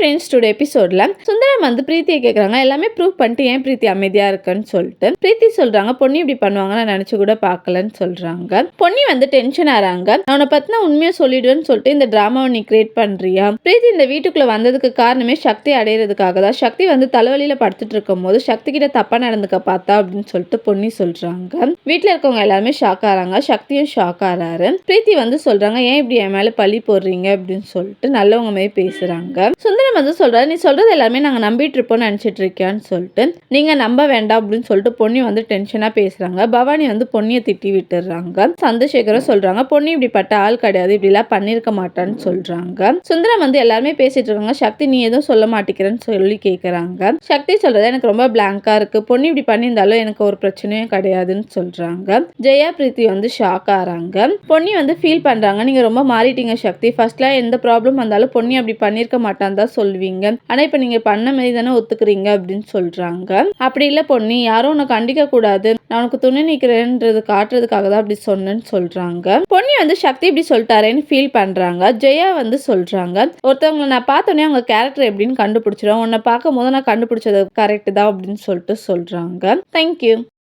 Friends today எபிசோட்ல சுந்தரம் வந்து பிரீத்தியை கேட்குறாங்க எல்லாமே ப்ரூவ் பண்ணிட்டு ஏன் பிரீத்தி அமைதியா இருக்குன்னு சொல்லிட்டு. பிரீத்தி சொல்றாங்க பொண்ணு இப்படி பண்ணுவாங்க நான் நினைச்சு கூட பார்க்கலன்னு சொல்றாங்க. பொண்ணி வந்து டென்ஷன் ஆறாங்க. அவனை உன்னை பத்தின உண்மையை சொல்லிடுவேன்னு சொல்லிட்டு இந்த ட்ராமாவை நீ கிரியேட் பண்றியா? பிரீத்தி இந்த வீட்டுக்குள்ள வந்ததுக்கு காரணமே சக்தி அடையிறதுக்காக தான். சக்தி வந்து தலைவலியில படுத்துட்டு இருக்கும் போது சக்தி கிட்ட தப்பா நடந்துக்க பார்த்தா அப்படின்னு சொல்லிட்டு பொன்னி சொல்றாங்க. வீட்டுல இருக்கவங்க எல்லாருமே ஷாக் ஆகிறாங்க சக்தியும் ஷாக் ஆகிறாரு பிரீத்தி வந்து சொல்றாங்க ஏன் இப்படி என் மேல பழி போடுறீங்க? அப்படின்னு சொல்லிட்டு நல்லவங்க மாதிரி பேசுறாங்க. சுந்தரம் வந்து சொல்றாரு நீ சொல்றது எல்லாமே நாங்க நம்பிட்டு இருப்போம்னு நினைச்சிட்டு இருக்கியான்னு சொல்லிட்டு நீங்க நம்ப வேண்டாம் அப்படின்னு சொல்லிட்டு பொன்னி வந்து டென்ஷனா பேசுறாங்க. பவானி வந்து பொன்னியை திட்டி விட்டுறாங்க. சந்திரசேகரும் சொல்றாங்க பொன்னி இப்படிப்பட்ட ஆள் கிடையாது இப்படி எல்லாம் பண்ணிருக்க மாட்டான்னு சொல்றாங்க. சுந்தரம் வந்து எல்லாருமே பேசிட்டு இருக்காங்க சக்தி நீ எதுவும் சொல்ல மாட்டேங்கிறேன்னு சொல்லி கேக்குறாங்க. சக்தி சொல்றது எனக்கு ரொம்ப பிளாங்கா இருக்கு. பொண்ணு இப்படி பண்ணியிருந்தாலும் எனக்கு ஒரு பிரச்சனையும் கிடையாதுன்னு சொல்றாங்க. ஜெயா பிரீத்தி வந்து ஷாக் ஆகிறாங்க பொன்னி வந்து ஃபீல் பண்றாங்க நீங்க ரொம்ப மாறிட்டீங்க சக்தி. ஃபர்ஸ்ட்ல எந்த ப்ராப்ளம் வந்தாலும் பொண்ணி அப்படி பண்ணிருக்க மாட்டான் தான் சொல்லுவீங்க ஆனா இப்ப நீங்க பண்ண மாதிரி தானே ஒத்துக்கிறீங்க அப்படின்னு சொல்றாங்க. அப்படி இல்ல பொன்னி யாரும் உன்னை கண்டிக்க கூடாது. நான் உனக்கு துணை நிக்கிறேன்றது காட்டுறதுக்காக தான் அப்படி சொன்னேன்னு சொல்றாங்க. பொண்ணு வந்து சக்தி இப்படி சொல்லிட்டாரேன்னு ஃபீல் பண்றாங்க. ஜெயா வந்து சொல்றாங்க ஒருத்தவங்க நான் பார்த்தோன்னே அவங்க கேரக்டர் எப்படின்னு கண்டுபிடிச்சிடும். உன்னை பார்க்கும் போது நான் கண்டுபிடிச்சது கரெக்ட் தான் அப்படின்னு சொல்லிட்டு சொல்றாங்க. தேங்க்யூ